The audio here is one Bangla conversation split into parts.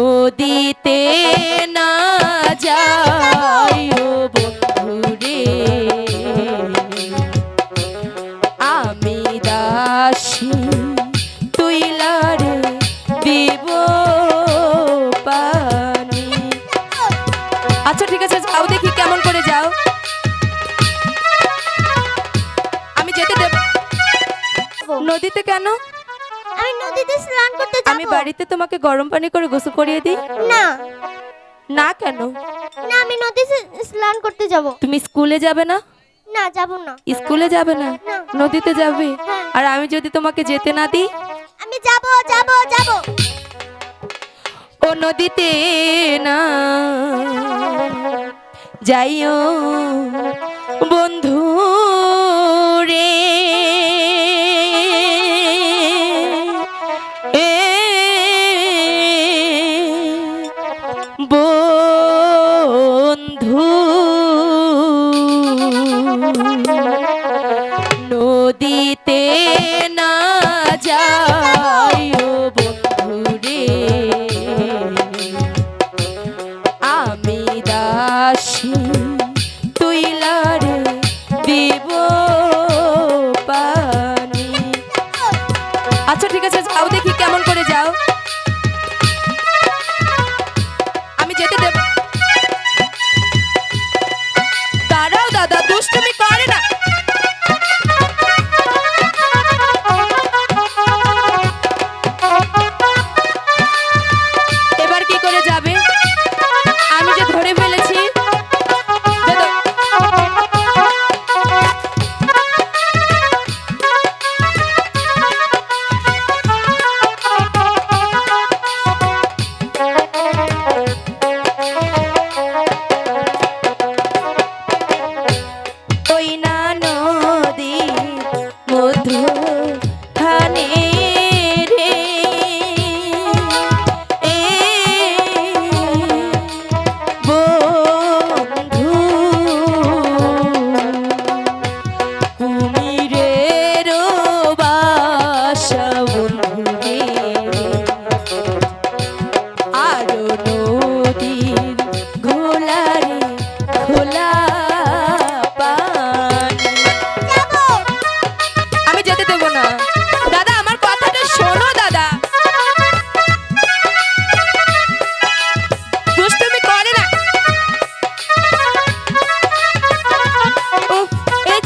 নদীতে না যাই ও বন্ধুরে। আমি দাসী, তুই লারে দিব পানি। আচ্ছা ঠিক আছে, যাও দেখি কেমন করে যাও। আমি যেতে দেব। নদীতে কেন? নদীতে স্নান করতে যাব? আমি বাড়িতে তোমাকে গরম পানি করে গোসল করিয়ে দিই? না। না কেন? না আমি নদীতে স্নান করতে যাব। তুমি স্কুলে যাবে না? না যাব না। স্কুলে যাবে না। নদীতে যাবে? হ্যাঁ। আর আমি যদি তোমাকে যেতে না দিই? আমি যাব যাব যাব। ও নদীতে না। যাইও। বন্ধু Eh. আচ্ছা ঠিক আছে, যাও দেখি কেমন করে যাও। আমি যেতে দেব। দাঁড়াও দাদা, দুষ্টুমি করে না। এবার কি করে যাবে? আমি যে ধরে ফেলেছি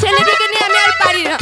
ছেলেটিকে নিয়ে আমি আর পারি না।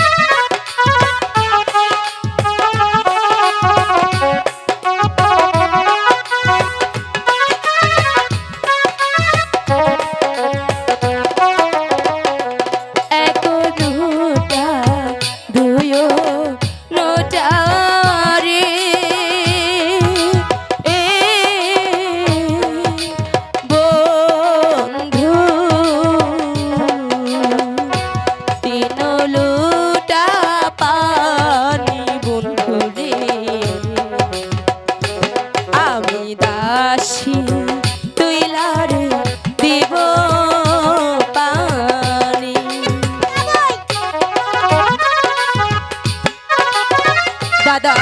বাসি তুই লারে দিব পানি। দাদা